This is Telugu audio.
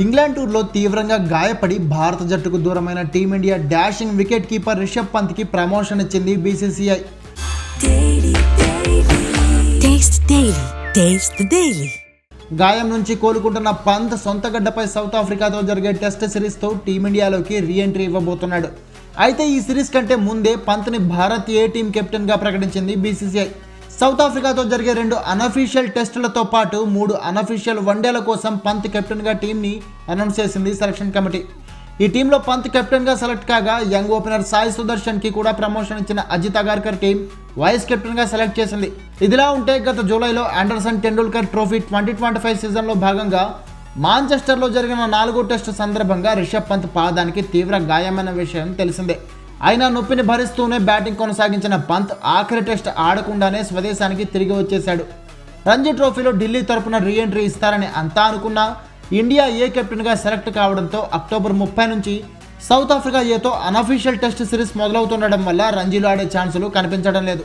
ఇంగ్లాండ్ టూర్లో తీవ్రంగా గాయపడి భారత జట్టుకు దూరమైన team India dashing wicket keeper Rishabh పంత్కి promotion ఇచ్చింది బీసీసీఐ. గాయం నుంచి కోలుకుంటున్న పంత్ సొంత గడ్డపై సౌత్ ఆఫ్రికాతో జరిగే టెస్ట్ సిరీస్తో టీమిండియాలోకి రీఎంట్రీ ఇవ్వబోతున్నాడు. అయితే ఈ సిరీస్ కంటే ముందే పంత్ని భారత్ ఏ టీం కెప్టెన్గా ప్రకటించింది బీసీసీఐ. సౌత్ ఆఫ్రికాతో జరిగే రెండు అనఫీషియల్ టెస్టులతో పాటు మూడు అనఫీషియల్ వన్డేల కోసం పంత్ కెప్టెన్గా టీంని అనౌన్స్ చేసింది సెలక్షన్ కమిటీ. ఈ టీంలో పంత్ కెప్టెన్గా సెలెక్ట్ కాగా యంగ్ ఓపెనర్ సాయి సుదర్శన్కి కూడా ప్రమోషన్ ఇచ్చిన అజిత్ అగార్కర్ టీం వైస్ కెప్టెన్గా సెలెక్ట్ చేసింది. ఇదిలా ఉంటే గత జూలైలో Anderson Tendulkar trophy twenty twenty five సీజన్లో భాగంగా మాంచెస్టర్లో జరిగిన నాలుగో టెస్టు సందర్భంగా రిషబ్ పంత్ పాదానికి తీవ్ర గాయమైన విషయం తెలిసిందే. అయినా నొప్పిని భరిస్తూనే బ్యాటింగ్ కొనసాగించిన పంత్ ఆఖరి టెస్ట్ ఆడకుండానే స్వదేశానికి తిరిగి వచ్చేశాడు. రంజీ ట్రోఫీలో ఢిల్లీ తరపున రీఎంట్రీ ఇస్తారని అంతా అనుకున్నా ఇండియా ఏ కెప్టెన్గా సెలెక్ట్ కావడంతో అక్టోబర్ ముప్పై నుంచి సౌత్ ఆఫ్రికా ఏతో అనఫీషియల్ టెస్ట్ సిరీస్ మొదలవుతుండడం వల్ల రంజీలో ఆడే ఛాన్సులు కనిపించడం లేదు.